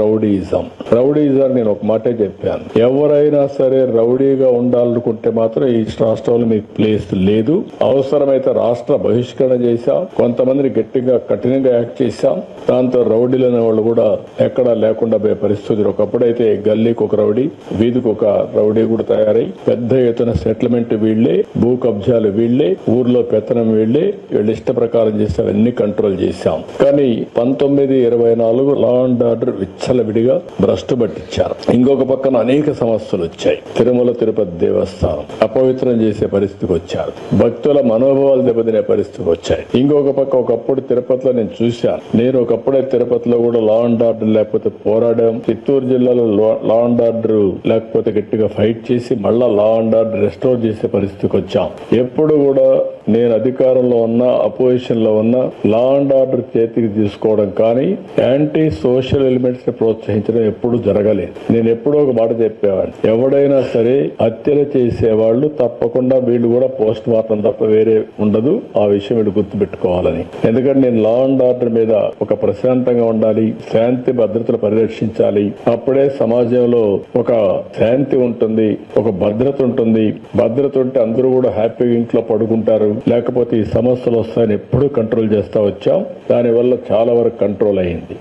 Rowdyism rowdyism నేను ఒక మాటే చెప్పాను. ఎవరైనా సరే రౌడీగా ఉండాలనుకుంటే మాత్రం ఈ రాష్ట్రంలో మీకు ప్లేస్ లేదు. అవసరమైతే రాష్ట్ర బహిష్కరణ చేశాం. కొంతమందిని గట్టిగా కఠినంగా యాక్ట్ చేశాం. దాంతో రౌడీలు అనే వాళ్ళు కూడా ఎక్కడా లేకుండా పోయే పరిస్థితులు. ఒకప్పుడైతే గల్లీకి ఒక రౌడీ వీధికి ఒక రౌడీ కూడా తయారై పెద్ద ఎత్తున సెటిల్మెంట్ వీళ్ళే భూ కబ్జాలు వీళ్ళే ఊర్లో పెత్తనం వీళ్ళే వీళ్ళ ఇష్ట ప్రకారం చేస్తే అన్ని కంట్రోల్ చేశాం. కానీ పంతొమ్మిది ఇరవై నాలుగు లా అండ్ ఆర్డర్ విచ్చలవిడిగా భ్రష్టు పట్టించారు. ఇంకొక పక్కన అనేక సమస్యలు వచ్చాయి. తిరుమల తిరుపతి దేవస్థానం అపవిత్రం చేసే పరిస్థితికి వచ్చారు. భక్తుల మనోభావాలు దెబ్బతినే పరిస్థితికి వచ్చాయి. ఇంకొక పక్క ఒకప్పుడు తిరుపతిలో నేను చూశాను. నేను ఒకప్పుడే తిరుపతిలో కూడా లా అండ్ ఆర్డర్ లేకపోతే పోరాడాం. చిత్తూరు జిల్లాలో లా అండ్ ఆర్డర్ లేకపోతే గట్టిగా ఫైట్ చేసి మళ్ళా లా అండ్ ఆర్డర్ రెస్టోర్ చేసే పరిస్థితికి వచ్చాం. ఎప్పుడు కూడా నేను అధికారంలో ఉన్నా అపోజిషన్లో ఉన్నా లా అండ్ ఆర్డర్ చేతికి తీసుకోవడం కానీ యాంటీ సోషల్ ఎలిమెంట్స్ని ప్రోత్సహించడం ఎప్పుడు జరగలేదు. నేను ఎప్పుడో ఒక మాట చెప్పేవాడిని. ఎవడైనా సరే హత్యలు చేసేవాళ్ళు తప్పకుండా వీళ్ళు కూడా పోస్ట్ మార్టం తప్ప వేరే ఉండదు. ఆ విషయం వీళ్ళు గుర్తుపెట్టుకోవాలని. ఎందుకంటే నేను లా అండ్ ఆర్డర్ మీద ఒక ప్రశాంతంగా ఉండాలి శాంతి భద్రతలు పరిరక్షించాలి. అప్పుడే సమాజంలో ఒక శాంతి ఉంటుంది ఒక భద్రత ఉంటుంది. భద్రత ఉంటే అందరూ కూడా హ్యాపీగా ఇంట్లో పడుకుంటారు. లేకపోతే ఈ సమస్యలు వస్తాయని ఎప్పుడు కంట్రోల్ చేస్తూ వచ్చాం. దానివల్ల చాలా వరకు కంట్రోల్ అయింది